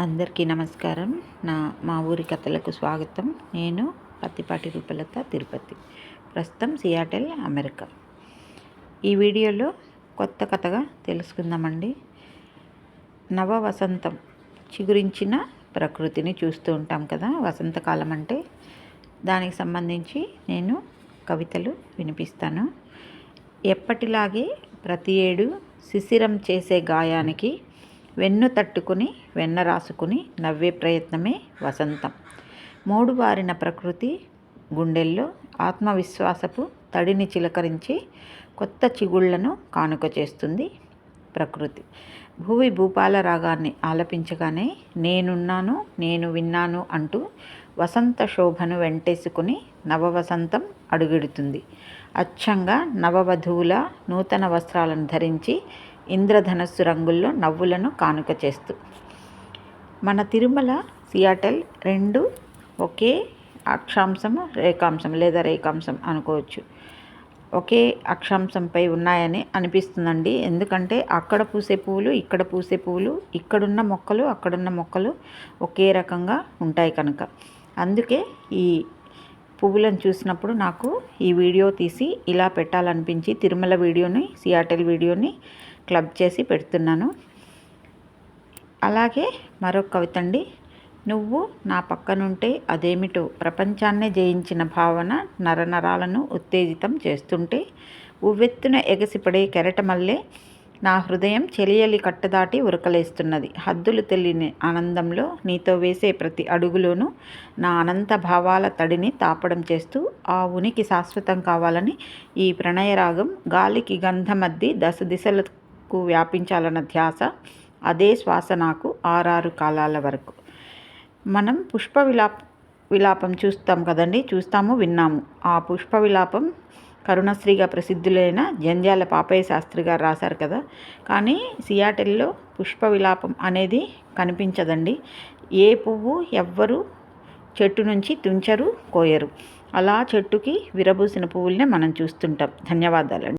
అందరికీ నమస్కారం. నా మా ఊరి కథలకు స్వాగతం. నేను పత్తిపాటి రూపలత తిరుపతి. ప్రస్తుతం సియాటెల్ అమెరికా. ఈ వీడియోలో కొత్త కథగా తెలుసుకుందామండి. నవ వసంతం చిగురించిన ప్రకృతిని చూస్తూ ఉంటాం కదా. వసంతకాలం అంటే దానికి సంబంధించి నేను కవితలు వినిపిస్తాను. ఎప్పటిలాగే ప్రతి ఏడు శిశిరం చేసే గాయానికి వెన్ను తట్టుకుని వెన్న రాసుకుని నవ్వే ప్రయత్నమే వసంతం. మూడు వారిన ప్రకృతి గుండెల్లో ఆత్మవిశ్వాసపు తడిని చిలకరించి కొత్త చిగుళ్ళను కానుక చేస్తుంది ప్రకృతి. భూవి భూపాల రాగాన్ని ఆలపించగానే నేనున్నాను నేను విన్నాను అంటూ వసంత శోభను వెంటేసుకుని నవవసంతం అడుగెడుతుంది. అచ్చంగా నవవధువుల నూతన వస్త్రాలను ధరించి ఇంద్రధనస్సు రంగుల్లో నవ్వులను కానుక చేస్తూ. మన తిరుమల సియాటల్ రెండు ఒకే అక్షాంశం రేఖాంశం లేదా రేఖాంశం అనుకోవచ్చు. ఒకే అక్షాంశంపై ఉన్నాయని అనిపిస్తుందండి. ఎందుకంటే అక్కడ పూసే పువ్వులు ఇక్కడ పూసే పువ్వులు ఇక్కడున్న మొక్కలు అక్కడున్న మొక్కలు ఒకే రకంగా ఉంటాయి కనుక. అందుకే ఈ పువ్వులను చూసినప్పుడు నాకు ఈ వీడియో తీసి ఇలా పెట్టాలనిపించి తిరుమల వీడియోని సియాటెల్ వీడియోని క్లబ్ చేసి పెడుతున్నాను. అలాగే మరొక కవిత అండి నువ్వు నా పక్కనుంటే అదేమిటో ప్రపంచాన్నే జయించిన భావన నరనరాలను ఉత్తేజితం చేస్తుంటే ఉవ్వెత్తున ఎగసిపడే కెరటమల్లే నా హృదయం చెలియలి కట్టదాటి ఉరకలేస్తున్నది. హద్దులు తెలియని ఆనందంలో నీతో వేసే ప్రతి అడుగులోనూ నా అనంత భావాల తడిని తాపడం చేస్తూ ఆ ఉనికి శాశ్వతం కావాలని ఈ ప్రణయరాగం గాలికి గంధమద్ది దశ దిశలకు వ్యాపించాలన్న ధ్యాస అదే శ్వాస నాకు ఆరారు కాలాల వరకు. మనం పుష్ప విలాప విలాపం చూస్తాం కదండి చూస్తాము విన్నాము. ఆ పుష్ప విలాపం కరుణశ్రీగా ప్రసిద్ధులైన జంధ్యాల పాపయ్య శాస్త్రి గారు రాశారు కదా. కానీ సియాటెల్లో పుష్ప విలాపం అనేది కనిపించదండి. ఏ పువ్వు ఎవ్వరు చెట్టు నుంచి తుంచరు కోయరు. అలా చెట్టుకి విరబూసిన పువ్వులనే మనం చూస్తుంటాం. ధన్యవాదాలండి.